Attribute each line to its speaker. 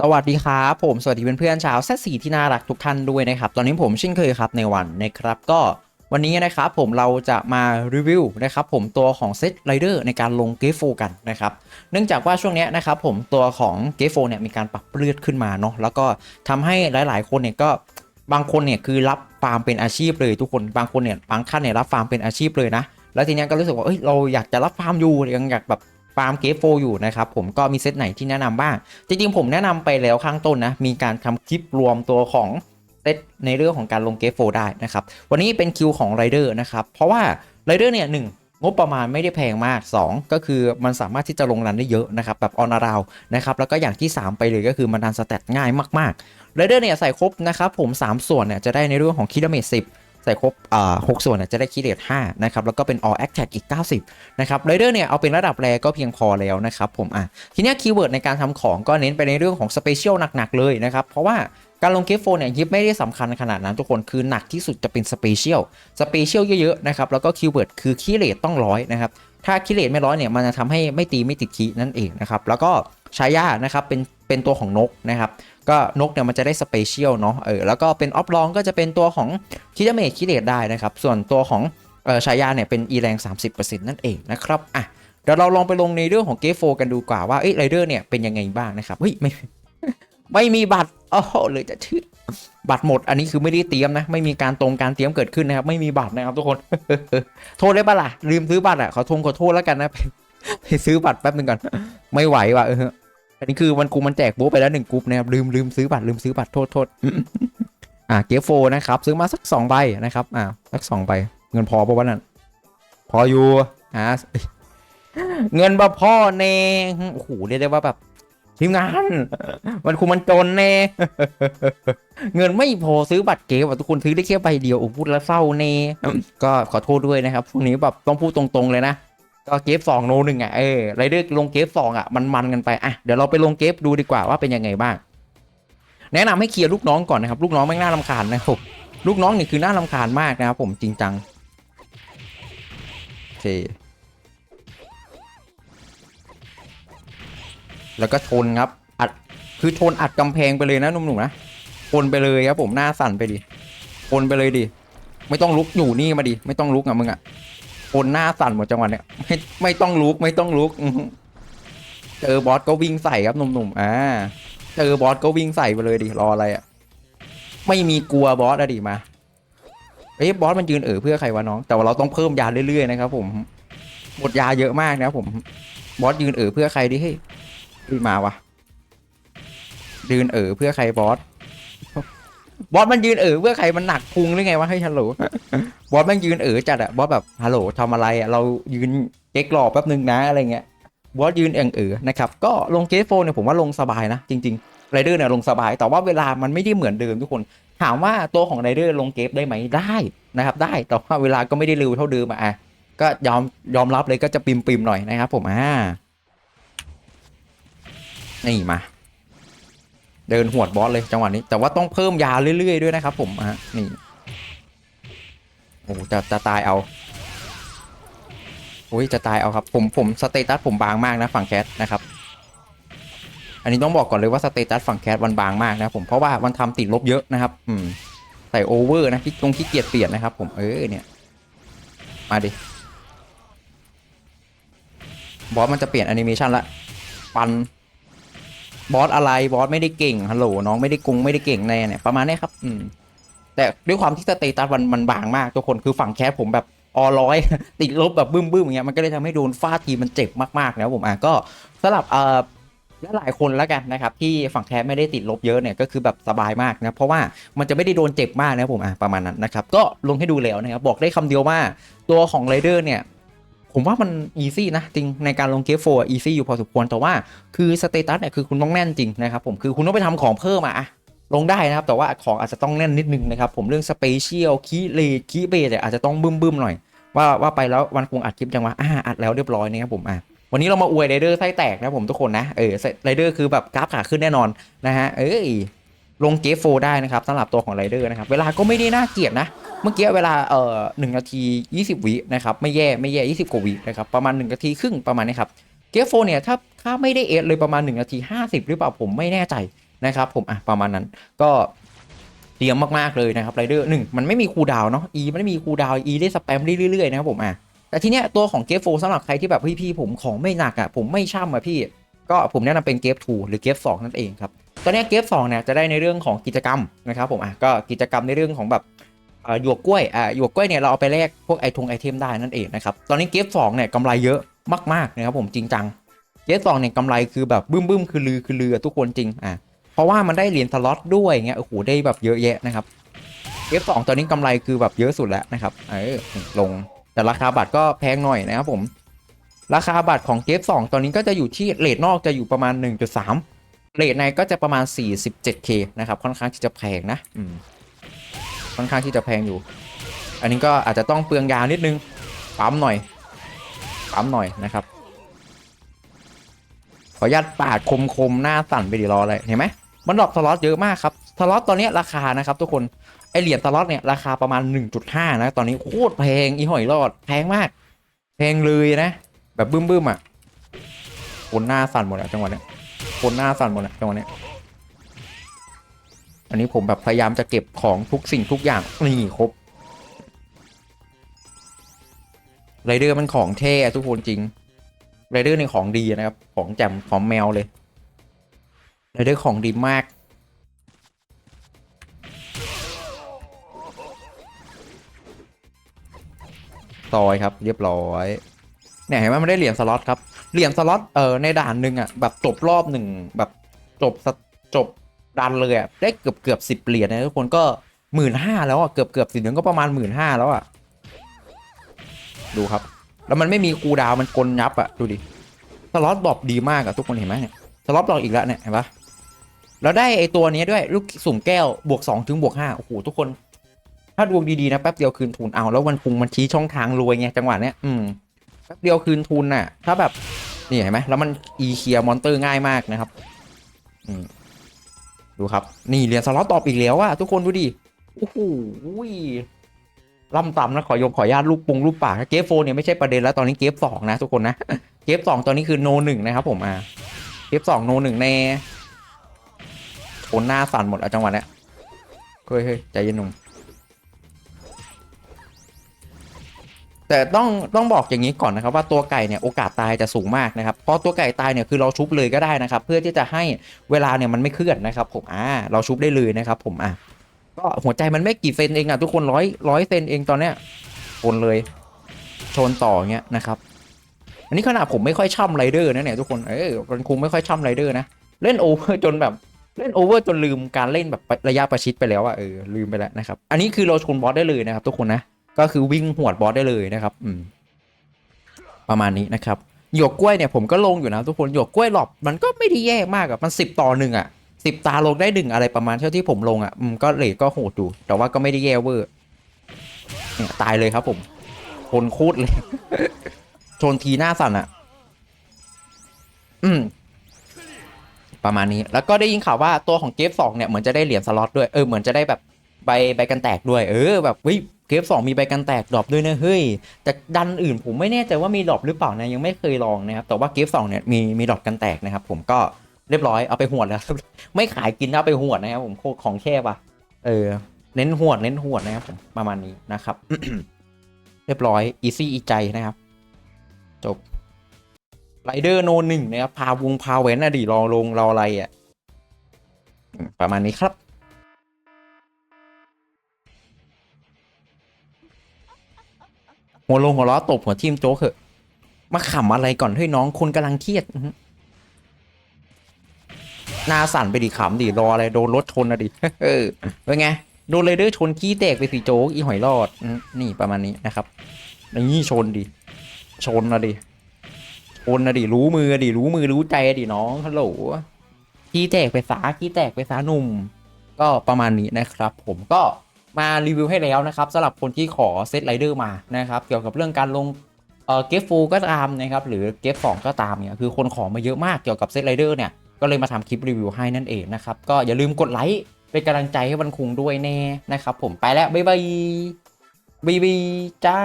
Speaker 1: สวัสดีครับผมสวัสดีเพื่อนๆชาวแซสีที่น่ารักทุกท่านด้วยนะครับ ตอนนี้ผมเช่นเคยครับในวันนะครับก็วันนี้นะครับผมเราจะมารีวิวนะครับผมตัวของเซตไรเดอร์ในการลงเกฟโฟกันนะครับเนื่องจากว่าช่วงนี้นะครับผมตัวของเกฟโฟเนี่ยมีการปรับเลือดขึ้นมาเนาะแล้วก็ทำให้หลายๆ คนเนี่ยก็บางคนเนี่ยคือรับฟาร์มเป็นอาชีพเลยทุกคนบางคนเนี่ยบางท่านเนี่ยรับฟาร์มเป็นอาชีพเลยนะแล้วทีนี้ก็รู้สึกว่าเอ้ยเราอยากจะรับฟาร์มอยู่ยังอยากแบบ ฟาร์มเกฟโฟอยู่นะครับผมก็มีเซตไหนที่แนะนำบ้าง จริงๆผมแนะนำไปแล้วข้างต้นนะ มีการทำคลิปรวมตัวของเซตในเรื่องของการลงเกฟโฟได้นะครับ วันนี้เป็นคิวของไรเดอร์นะครับ เพราะว่าไรเดอร์เนี่ยหนึ่งงบประมาณไม่ได้แพงมาก 2 ก็คือมันสามารถที่จะลงรันได้เยอะนะครับแบบออนาราวนะครับแล้วก็อย่างที่ 3 ไปเลยก็คือมันดันสแตทง่ายมากๆไรเดอร์เนี่ยใส่ครบนะครับผม 3 ส่วนเนี่ยจะได้ในเรื่องของคิดเมจ10 ใส่ครบอ่าหส่วนจะได้คิเรท5นะครับแล้วก็เป็น all attack อีก 90นะครับไรเดอร์เนี่ยเอาเป็นระดับแรก็เพียงพอแล้วนะครับผมอะทีนี้คีย์เวิร์ดในการทำของก็เน้นไปในเรื่องของสเปเชียลหนักๆเลยนะครับเพราะว่าการลงเกฟโฟนเนี่ยยิบไม่ได้สำคัญขนาดนั้นทุกคนคือหนักที่สุดจะเป็นสเปเชียลสเปเชียลเยอะๆนะครับแล้วก็คีย์เวิร์ดคือคีย์เรทต้องร้อยนะครับถ้าคีย์เรทไม่ร้อยเนี่ยมันจะทำให้ไม่ตีไม่ติดคีย์นั่นเองนะครับแล้วก็ชายานะครับเป็น เป็นตัวของนกนะครับ ก็นกเนี่ยมันจะได้สเปเชียลเนาะเออแล้วก็เป็นออฟลองก็จะเป็นตัวของคิดเมจคิดเรทได้นะครับ ส่วนตัวของเออชายาเนี่ยเป็นอีแรง 30%นั่นเองนะครับอะเดี๋ยวเราลองไปลงในเรื่องของเกฟโฟกันดูกว่าว่าเอ้ไรเดอร์เนี่ยเป็นยังไงบ้างนะครับเฮ้ยไม่ไม่มีบัตรโอ้โหเลยจะชื่อบัตรหมดอันนี้คือไม่ได้เตรียมนะไม่มีการตรงการเตรียมเกิดขึ้นนะครับไม่มีบัตรนะครับทุกคน โทษได้ปะล่ะลืมซื้อบัตรอะขอโทษขอโทษแล้วกันนะไปไปซื้อบัตรแป๊บนึงก่อนไม่ไหวว่ะเออ อันนี้คือมันกูมันแจกบู๊ไปแล้วหนึ่งกรุ๊ปนะครับลืมลืมซื้อบัตรลืมซื้อบัตรโทษโทษอ่าเกฟโฟนะครับซื้อมาสักสองใบนะครับอ่าสักสองใบเงินพอปะวะนั่นพออยู่อ่าเงินบ่พ่อเน่โอ้โหเรียกได้ว่าแบบทีมงานมันคุมันจนเน่เงินไม่พอซื้อบัตรเกมอะทุกคนซื้อได้แค่ใบเดียวโอ้พูดแล้วเศร้าเน่ก็ขอโทษด้วยนะครับพวกนี้แบบต้องพูดตรงๆเลยนะ ก็เกฟสองโนหนึ่งอะเออไรเดอร์ลงเกฟสองอะมันมันกันไปอะเดี๋ยวเราไปลงเกฟดูดีกว่าว่าเป็นยังไงบ้าง แนะนำให้เคลียร์ลูกน้องก่อนนะครับ ลูกน้องไม่งน่ารำคาญนะครับลูกน้องนี่คือน่ารำคาญมากนะครับผมจริงจังโอเคแล้วก็ชนครับอัดคือชนอัดกำแพงไปเลยนะหนุ่มๆนะชนไปเลยครับผมหน้าสั่นไปดิชนไปเลยดิไม่ต้องลุกอยู่นี่มาดิไม่ต้องลุกอะมึงอะ ชนหน้าสั่นหมดจังหวะเนี้ยไม่ไม่ต้องลุกไม่ต้องลุกเจอบอสก็วิ่งใส่ครับหนุ่มๆอ่าเจอบอสก็วิ่งใส่ไปเลยดิรออะไรอะไม่มีกลัวบอสอะดิมาเอ้บอสมันยืนเออเพื่อใครวะน้อง แต่ว่าเราต้องเพิ่มยาเรื่อยๆนะครับ ผมหมดยาเยอะมากนะผมบอสยืนเออเพื่อใครดิเฮ้ยมาวะยืนเออเพื่อใครบอส บอสมันยืนเออเพื่อใครมันหนักพุงหรือไงวะให้ฮัลโหลบอสมันยืนเออจัดอะบอสแบบฮัลโหลทำอะไรอะเรายืนเก๊กหลอแป๊บนึงนะอะไรเงี้ยบอสยืนเองเออนะครับก็ลงเกสโฟเนี่ยผมว่าลงสบายนะ จริงๆไรเดอร์เนี่ยลงสบายแต่ว่าเวลามันไม่ได้เหมือนเดิมทุกคน ถามว่าตัวของไรเดอร์ลงเกฟได้ไหมได้นะครับได้แต่ว่าเวลาก็ไม่ได้เร็วเท่าเดิมอะอะก็ยอมยอมรับเลยก็จะปิมปิมหน่อยนะครับผมอ่านี่มา เดินหวดบอสเลยจังหวะนี้ แต่ว่าต้องเพิ่มยาเรื่อย ๆ ด้วยนะครับผมอะนี่โอ้จะจะตายเอาโอ้ยจะตายเอาครับ ผมผมสเตตัสผมบางมากนะฝั่งแคทนะครับ อันนี้ต้องบอกก่อนเลยว่าสเตตัสฝั่งแคทมันบางมากนะผมเพราะว่ามันทำติดลบเยอะนะครับ อืมใส่โอเวอร์นะที่ตรงที่เกียจเปลี่ยนนะครับ ผมเออเนี่ย มาดิบอสมันจะเปลี่ยนแอนิเมชันละปัน บอสอะไรบอสไม่ได้เก่งฮัลโหลน้องไม่ได้กุงไม่ได้เก่งแน่เนี่ยประมาณนี้ครับ อืม แต่ด้วยความที่สเตตัสมันมันบางมากทุกคนคือฝั่งแคสผมแบบออร้อยติดลบแบบบึ้มบึ้มอย่างเงี้ยมันก็เลยทำให้โดนฟาดทีมันเจ็บมากๆนะผมอะก็สำหรับเอ่อหลายคนแล้วกันนะครับที่ฝั่งแคสไม่ได้ติดลบเยอะเนี่ยก็คือแบบสบายมากนะเพราะว่ามันจะไม่ได้โดนเจ็บมากนะผมอะประมาณนั้นนะครับก็ลงให้ดูแล้วนะครับบอกได้คำเดียวว่าตัวของไรเดอร์เนี่ย ผมว่ามันอีซี่นะจริงในการลงเกฟโฟอีซี่อยู่พอสมควรแต่ว่าคือสเตตัสเนี่ยคือคุณต้องแน่นจริงนะครับผมคือคุณต้องไปทำของเพิ่มมาอะลงได้นะครับ แต่ว่าของอาจจะต้องแน่นนิดนึงนะครับ ผมเรื่องสเปเชียลคีเลคีเบสเนี่ยอาจจะต้องบึ้มบึ้มๆหน่อยว่าว่าไปแล้ววันคงอัดคลิปจังวะอ่าอัดแล้วเรียบร้อยนะครับผมอะวันนี้เรามาอวยไรเดอร์ไส้แตกนะผมทุกคนนะเออไรเดอร์คือแบบกราฟขาขึ้นแน่นอนนะฮะเอ้ยลงเกฟโฟได้นะครับสำหรับตัวของไรเดอร์นะครับเวลาก็ไม่ได้น่าเกลียดนะ เมื่อกี้เวลาเอ่อหนึ่งนาที 20 วินะครับไม่แย่ไม่แย่ 20 กว่าวินะครับประมาณ 1 นาทีครึ่งประมาณนี้ครับเกฟโฟเนี่ยถ้าถ้าไม่ได้เอสเลยประมาณ 1 นาที 50 หรือเปล่าผมไม่แน่ใจนะครับผมอะประมาณนั้นก็เตรียมมากๆเลยนะครับไรเดอร์หนึ่งมันไม่มีคูดาวเนาะ E มันไม่มีคูดาวน์ E ได้สแปมเรื่อยๆนะครับผมอะแต่ทีเนี้ยตัวของเกฟโฟสำหรับใครที่แบบพี่ผมของไม่หนักอะผมไม่ช่ำอะพี่ ก็ผมแนะนำเป็นเกฟ2หรือเกฟ2นั่นเองครับตอนนี้เกฟ2เนี่ยจะได้ในเรื่องของกิจกรรมนะครับผมอะก็กิจกรรมในเรื่องของแบบ หยวกกล้วยอ่าหยวกกล้วยเนี่ยเราเอาไปแลกพวกไอทงไอเทมได้นั่นเองนะครับตอนนี้เกฟ2เนี่ยกำไรเยอะมากๆนะครับผมจริงจังเกฟ2เนี่ยกำไรคือแบบบึ้มบึ้มๆคือลือคือลือทุกคนจริงอะเพราะว่ามันได้เหรียญสล็อตด้วยเงี้ยโอ้โหได้แบบเยอะแยะนะครับเกฟ2ตอนนี้กำไรคือแบบเยอะสุดแล้วนะครับเออลงแต่ราคาบัตรก็แพงหน่อยนะครับผม ราคาบัตรของเกฟ2ตอนนี้ก็จะอยู่ที่เลทนอกจะอยู่ประมาณ 1.3เลทในก็จะประมาณ 47k นะครับค่อนข้างที่จะแพงนะอืม ค่อนข้างที่จะแพงอยู่ อันนี้ก็อาจจะต้องเปลืองยานิดนึงปั๊มหน่อยปั๊มหน่อยนะครับ ขออนุญาตปาดคมๆหน้าสั่นไปดีรอเลยเห็นไหมมันดรอปสล็อตเยอะมากครับสล็อตตอนนี้ราคานะครับ ทุกคนไอเหรียญสล็อตเนี่ยราคาประมาณ 1.5 นะ ตอนนี้โคตรแพงอีหอยรอดแพงมาก แพงเลยนะ แบบบึ้มๆอะคนหน้าสั่นหมดอะจังหวะเนี้ยคนหน้าสั่นหมดอะจังหวะเนี้ย อันนี้ผมแบบพยายามจะเก็บของทุกสิ่งทุกอย่างนี่ครบไรเดอร์มันของเท่ทุกคนจริงไรเดอร์ในของดีนะครับ ของแจ่มของแมวเลยไรเดอร์ของดีมากซอยครับ เรียบร้อยเนี่ยเห็นไหมมันได้เหรียญสล็อตครับเหรียญสล็อตเออในด่านหนึ่งอะแบบจบรอบหนึ่งแบบจบสจบ ดันเลยอะได้เกือบเกือบสิบเหรียญนะทุกคนก็หมื่นห้าแล้วอะเกือบเกือบสิบเหลืองก็ประมาณหมื่นห้าแล้วอะดูครับ แล้วมันไม่มีคูดาวมันกลยับอะดูดิสล็อตดรอปดีมากอะทุกคนเห็นไหมเนี่ยสล็อตดรอปอีกแล้วเนี่ยเห็นปะแล้วได้ไอตัวนี้ด้วยลูกสุ่มแก้วบวกสองถึงบวกห้าโอ้โหทุกคน ถ้าดวงดีๆนะแป๊บเดียวคืนทุนเอาแล้วมันพุงมันชี้ช่องทางรวยไงจังหวะเนี้ยอืมแป๊บเดียวคืนทุนน่ะ ถ้าแบบนี่เห็นไหมแล้วมันอีเคียมอนเตอร์ง่ายมากนะครับ อืม ดูครับ นี่เหรียญสล็อตตอบอีกแล้วอะทุกคนดูดิโอ้โหล่ำต่ำนะขอยกขอญาตลูกปุงลูกปากเกฟโฟเนี่ยไม่ใช่ประเด็นแล้วตอนนี้เกฟสองนะทุกคนนะเกฟสองตอนนี้คือโนหนึ่งนะครับผมอะเกฟสองโนหนึ่งในคนหน้าสั่นหมดอะจังหวะเนี้ยเฮ้ยเฮ้ยใจเย็นหนุ่ม แต่ต้องต้องบอกอย่างนี้ก่อนนะครับว่าตัวไก่เนี่ยโอกาสตายจะสูงมากนะครับเพราะตัวไก่ตายเนี่ยคือเราชุบเลยก็ได้นะครับ เพื่อที่จะให้เวลาเนี่ยมันไม่เคลื่อนนะครับ ผมอ่าเราชุบได้เลยนะครับ ผมอะก็หัวใจมันไม่กี่เซนเองอะทุกคนร้อยร้อยเซนเองตอนเนี้ยชนเลยชนต่อเงี้ยนะครับ อันนี้ขนาดผมไม่ค่อยช่ำไรเดอร์นะเนี่ยทุกคนเออมันคุงไม่ค่อยช่ำไรเดอร์นะเล่นโอเวอร์จนแบบเล่นโอเวอร์จนลืมการเล่นแบบระยะประชิดไปแล้วอะเออลืมไปแล้วนะครับ อันนี้คือเราชนบอสได้เลยนะครับ ทุกคนนะ ก็คือวิ่งหวดบอสได้เลยนะครับอืมประมาณนี้นะครับหยวกกล้วยเนี่ยผมก็ลงอยู่นะทุกคนหยวกกล้วยหลบมันก็ไม่ได้แย่มากอะมันสิบต่อหนึ่งอะสิบตาลงได้หนึ่งอะไรประมาณเท่าที่ผมลงอะอืมก็เลทก็โหดอยู่แต่ว่าก็ไม่ได้แย่เวอร์เนี่ยตายเลยครับผมชนโคตรเลยชนทีหน้าสั่นอะอืมประมาณนี้แล้วก็ได้ยินข่าวว่าตัวของเกฟสองเนี่ยเหมือนจะได้เหรียญสล็อตด้วยเออเหมือนจะได้แบบ ใบใบกันแตกด้วย เออแบบเฮ้ยเกฟสองมีใบกันแตกดรอปด้วยนะเฮ้ยแต่ดันอื่นผมไม่แน่ใจว่ามีดรอปหรือเปล่านะยังไม่เคยลองนะครับแต่ว่าเกฟสองเนี่ยมีมีดรอปกันแตกนะครับ ผมก็เรียบร้อยเอาไปหวดแล้วไม่ขายกินเอาไปหวดนะครับผมของแค่ปะเออ เน้นหวดเน้นหวดนะครับผมประมาณนี้นะครับเรียบร้อยอีซี่อีใจนะครับจบไรเดอร์โนหนึ่งนะครับพาวงพาเวนอดิรอลงรออะไรอะประมาณนี้ครับ หัวลงหัวล้อตบหัวทิ่มโจ๊กเหอะ มาขำอะไรก่อนเฮ้ยน้องคนกำลังเครียดหน้าสั่นไปดิขำดิรออะไรโดนรถชนอะดิเออเป็นไงโดนเลยเดอร์ชนขี้แตกไปสิโจ๊กอีหอยรอดนี่ประมาณนี้นะครับนี่ชนดิชนอะดิชนอะดิรู้มืออะดิรู้มือรู้ใจดิน้องฮัลโหลขี้แตกไปสาขี้แตกไปสาหนุ่ม ก็ประมาณนี้นะครับ ผมก็ มารีวิวให้แล้วนะครับสำหรับคนที่ขอเซตไรเดอร์มานะครับเกี่ยวกับเรื่องการลงเอ่อเกฟฟูก็ตามนะครับหรือเกฟสองก็ตามเนี่ยคือคนขอมาเยอะมากเกี่ยวกับเซตไรเดอร์เนี่ยก็เลยมาทำคลิปรีวิวให้นั่นเองนะครับก็อย่าลืมกดไลค์เป็นกำลังใจให้วันคุงด้วยแน่นะครับผมไปแล้วบ๊ายบายบ๊ายบายจ้า